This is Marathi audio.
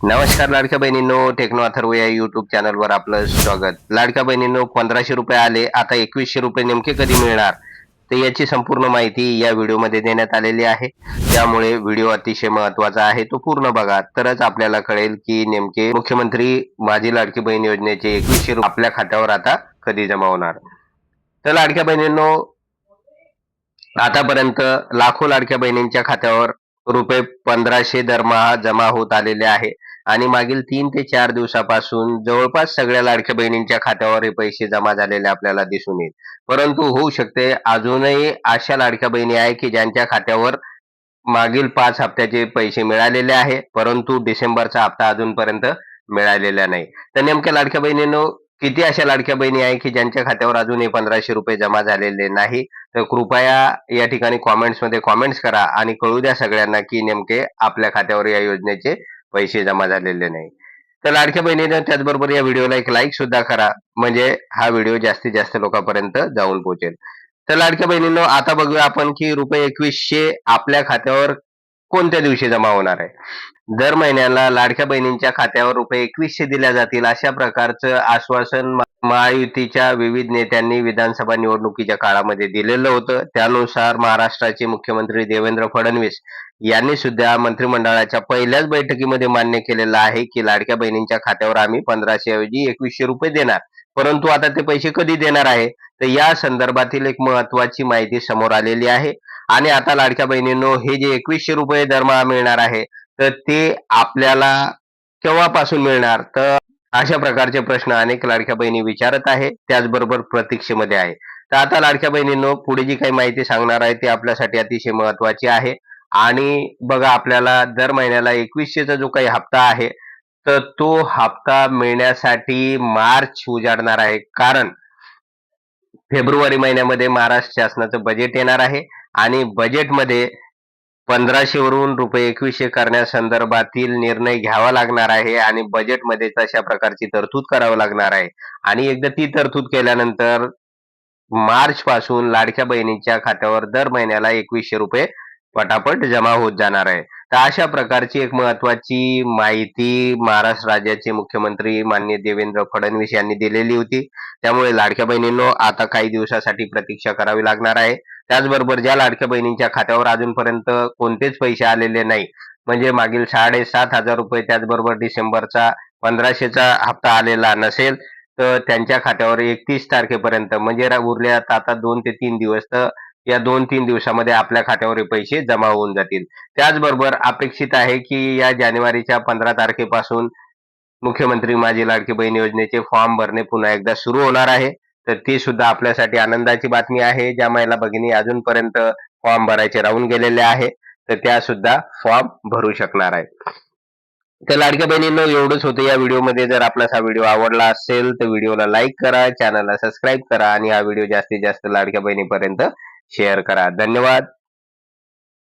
नमस्कार लाडक्या बहिणींनो टेक्नो अथर्व या युट्यूब चॅनलवर आपलं स्वागत. लाडक्या बहिणींनो पंधराशे रुपये आले आता एकवीसशे रुपये नेमके कधी मिळणार? तर याची संपूर्ण माहिती या व्हिडिओमध्ये देण्यात आलेली आहे. त्यामुळे व्हिडिओ अतिशय महत्त्वाचा आहे तो पूर्ण बघा. तरच आपल्याला कळेल की नेमके मुख्यमंत्री माझी लाडकी बहीण योजनेचे एकवीसशे रुपये आपल्या खात्यावर आता कधी जमा होणार? तर लाडक्या बहिणींनो आतापर्यंत लाखो लाडक्या बहिणींच्या खात्यावर रुपये पंधराशे दरमहा जमा होत आलेले आहे. आणि मागील तीन ते चार दिवसापासून जवळपास सगळ्या लाडक्या बहिणींच्या खात्यावर हे पैसे जमा झालेले आपल्याला दिसून येईल. परंतु होऊ शकते अजूनही अशा लाडक्या बहिणी आहे की ज्यांच्या खात्यावर मागील पाच हप्त्याचे पैसे मिळालेले आहे परंतु डिसेंबरचा हप्ता अजूनपर्यंत मिळालेला नाही. तर नेमक्या लाडक्या बहिणींनो किती अशा लाडक्या बहिणी आहे की ज्यांच्या खात्यावर अजूनही पंधराशे रुपये जमा झालेले नाही? तर कृपया या ठिकाणी कॉमेंट्समध्ये कॉमेंट्स करा आणि कळू द्या सगळ्यांना की नेमके आपल्या खात्यावर या योजनेचे पैसे जमा झालेले नाही. तर लाडक्या बहिणीनं त्याचबरोबर या व्हिडिओला एक लाईक सुद्धा करा. म्हणजे हा व्हिडिओ जास्तीत जास्त लोकांपर्यंत जाऊन पोहोचेल. तर लाडक्या बहिणींनो आता बघूया आपण की रुपये एकवीसशे आपल्या खात्यावर कोणत्या दिवशी जमा होणार आहे? दर महिन्याला लाडक्या बहिणींच्या खात्यावर रुपये एकवीसशे दिल्या जातील अशा प्रकारचं आश्वासन महायुतीच्या विविध नेत्यांनी विधानसभा निवडणुकीच्या काळामध्ये दिलेलं होतं. त्यानुसार महाराष्ट्राचे मुख्यमंत्री देवेंद्र फडणवीस यांनी सुद्धा मंत्रिमंडळाच्या पहिल्याच बैठकीमध्ये मान्य केलेलं आहे की लाडक्या बहिणींच्या खात्यावर आम्ही पंधराशे ऐवजी एकवीसशे रुपये देणार. परंतु आता ते पैसे कधी देणार आहे? तर या संदर्भातील एक महत्वाची माहिती समोर आलेली आहे. आणि आता लाडक्या बहिणींनो हे जे एकवीसशे रुपये दरमहा मिळणार आहे तर ते आपल्याला केव्हापासून मिळणार? तर अशा प्रकारचे प्रश्न अनेक लाडक्या बहिणी विचारत आहे त्याचबरोबर प्रतीक्षेमध्ये आहे. तर आता लाडक्या बहिणींनो पुढे जी काही माहिती सांगणार आहे ती आपल्यासाठी अतिशय महत्वाची आहे. आणि बघा आपल्याला दर महिन्याला एकवीसशेचा जो काही हप्ता आहे तर तो हप्ता मिळण्यासाठी मार्च उजाडणार आहे. कारण फेब्रुवारी महिन्यामध्ये महाराष्ट्र शासनाचं बजेट येणार आहे. आणि बजेटमध्ये पंधराशे वरून रुपये एकवीसशे करण्यासंदर्भातील निर्णय घ्यावा लागणार आहे आणि बजेटमध्ये तशा प्रकारची तरतूद करावी लागणार आहे. आणि एकदा ती तरतूद केल्यानंतर मार्च पासून लाडक्या बहिणीच्या खात्यावर दर महिन्याला एकवीसशे रुपये पटापट जमा होत जाणार आहे. तर अशा प्रकारची एक महत्वाची माहिती महाराष्ट्र राज्याचे मुख्यमंत्री माननीय देवेंद्र फडणवीस यांनी दिलेली होती. त्यामुळे लाडक्या बहिणींनो आता काही दिवसासाठी प्रतीक्षा करावी लागणार आहे. त्याचबरोबर ज्या लाडक्या बहिणींच्या खात्यावर अजूनपर्यंत कोणतेच पैसे आलेले नाही म्हणजे मागील साडेसात हजार रुपये त्याचबरोबर डिसेंबरचा पंधराशेचा हप्ता आलेला नसेल तर त्यांच्या खात्यावर एकतीस तारखेपर्यंत म्हणजे उरल्यात आता दोन ते तीन दिवस तर या दोन तीन दिवसामध्ये आपल्या खात्यावर पैसे जमा होऊन जातील. त्याचबरोबर अपेक्षित आहे की या जानेवारीच्या पंधरा तारखेपासून मुख्यमंत्री माझी लाडकी बहीण योजनेचे फॉर्म भरणे पुन्हा एकदा सुरू होणार आहे. तर ती सुद्धा आपल्यासाठी आनंदाची बातमी आहे. ज्या महिला भगिनी अजूनपर्यंत फॉर्म भरायचे राहून गेलेले आहे तर त्या सुद्धा फॉर्म भरू शकणार आहे तर लाडक्या बहिणींनो एवढंच होतं. या व्हिडिओमध्ये जर आपल्याला हा व्हिडिओ आवडला असेल तर व्हिडिओला लाईक करा चॅनलला सबस्क्राईब करा आणि हा व्हिडिओ जास्तीत जास्त लाडक्या बहिणीपर्यंत शेअर करा. धन्यवाद.